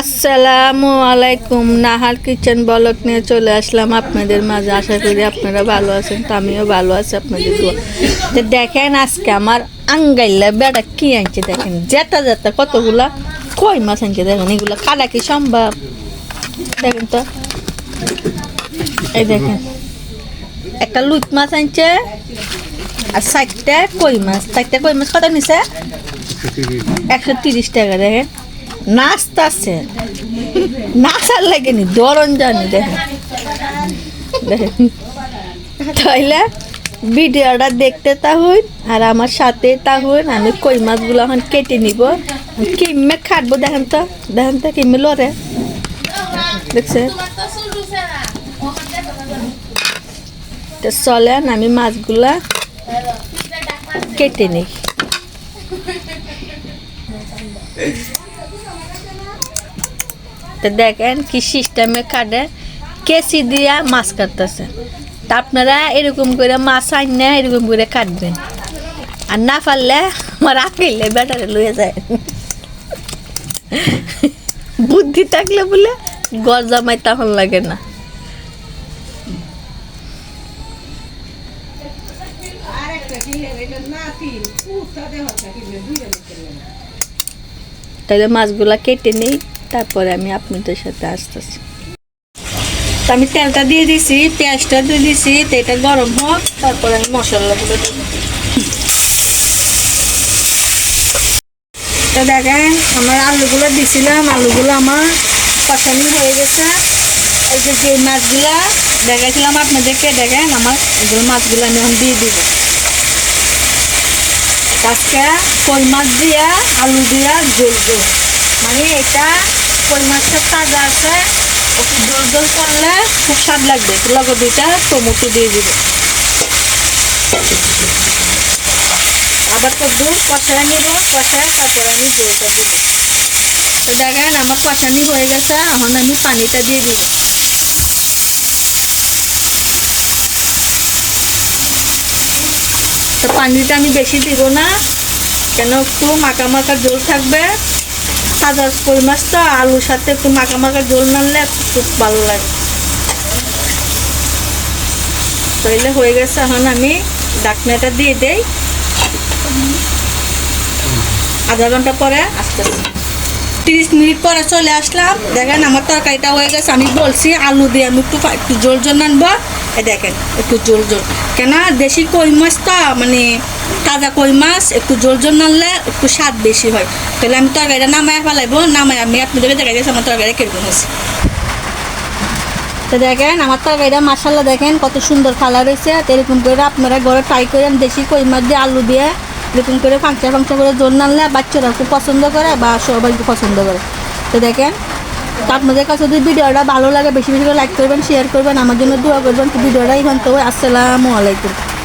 আসসালামু আলাইকুম। Nahar kitchen block নিয়ে চলে আসলাম আপনাদের মাঝে। আশা করি আপনারা ভালো আছেন তো আমিও ভালো আছি আপনাদের দোয়া। তো দেখেন আজকে আমার আঙ্গাইলা বেড়া কি আনছে দেখেন। জেতা জেতা কতগুলা কই মাছ আনছে দেখেন এগুলো খালা কি সম্ভব? দেখেন তো। এই দেখেন। একটা লুট মাছ আনছে আর চারটা কই মাছ? চারটা কই মাছ? কত নিছে? একশো তিরিশ। টাকা দেখেন। নাস্তা আছে নাচার লাগেনি দরন জানি, দেখেন। দেখেন। তাইলে ভিডিওটা দেখতে তাহুন, আর আমার সাথে তাহুন, আমি কই মাছগুলো এখন কেটে নিব। কিমে খাটবো, দেখেন তো দেখেন তো কিমে লরে দেখছে? তো চলেন, আমি মাছগুলা কেটে নিই। তো দেখেন কি সিস্টেমে কাটে। কেসি দিয়া মাছ কাটতেছে। তা আপনারা এরকম করে মাছ আইনে এরকম করে কাটবেন। আর না পারলে আমার আঁকাইলে বেটারে লয়ে যায়। বুদ্ধি থাকলে বলে গজ জামাই তখন লাগে না। তাহলে মাছগুলা কেটে নেই, তারপরে আমি আপনাদের সাথে আসতেছি। তো আমি তেলটা দিয়ে দিছি, পেঁয়াজটা দিয়ে দিছি, তো এটা গরম হোক, তারপরে আমি মশলাগুলো তো দেখেন, আমার আলুগুলো দিছিলাম, আলুগুলো আমার কষানি হয়ে গেছে। এই যে মাছগুলা, দেখাইছিলাম আপনাদেরকে, দেখেন আমার মাছগুলো আমি এখন দিয়ে দিব। আজকে কই মাছ দিয়া, আলু দিয়া, জল জল মানে এটা কই মাছটা তাজা আছে, একটু জল জল করলে খুব স্বাদ লাগবে। লগে দুইটা টমেটো দিয়ে দিব। আবার একটু কষায় নিব, কষায় তারপরে আমি জলটা দিব। তো দেখেন, আমার কষানি হয়ে গেছে, এখন আমি পানিটা দিয়ে দিব। তো পানিটা আমি বেশি দিব না। কেন একটু মাখা মাখা জল থাকবে। সাদা কই মাছ তো, আলুর সাথে একটু মাখা মাখা জল নাড়লে খুব ভালো লাগে। তাইলে হয়ে গেছে, এখন আমি ডাকনাটা দিয়ে দেই। আধা ঘণ্টা পরে আসতে তিরিশ মিনিট পরে চলে আসলাম। দেখেন আমার তরকারিটা হয়ে গেছে, আমি বলছি আলু দিয়ে আমি একটু একটু জোল জল আনব দেখেন, একটু জোল জোল কেন দেশি কই মাছ তো মানে তাজা কই মাছ, একটু জোর জোর নাড়লে একটু স্বাদ বেশি হয়। তাহলে আমি তরকারিটা নামায় ফেলাইবো, নামায় আমি আপনাদেরকে দেখা গেছে আমার তরকারি কীরকম হয়েছে। তো দেখেন, আমার তরকারিটা মাসাল্লা দেখেন, কত সুন্দর কালার হয়েছে। এরকম করে আপনারা ঘরে ট্রাই করেন দেশি কই মাছ দিয়ে আলু দিয়ে। এরকম করে ফাংচা ফাংচা করে জোর নাড়লে বাচ্চারা খুব পছন্দ করে বা সবাই পছন্দ করে। তো দেখেন তো আপনাদের কাছে যদি ভিডিওটা ভালো লাগে, বেশি বেশি করে লাইক করবেন শেয়ার করবেন, আমার জন্য দোয়া করবেন। ভিডিওটা এখান তো আসসালামু আলাইকুম।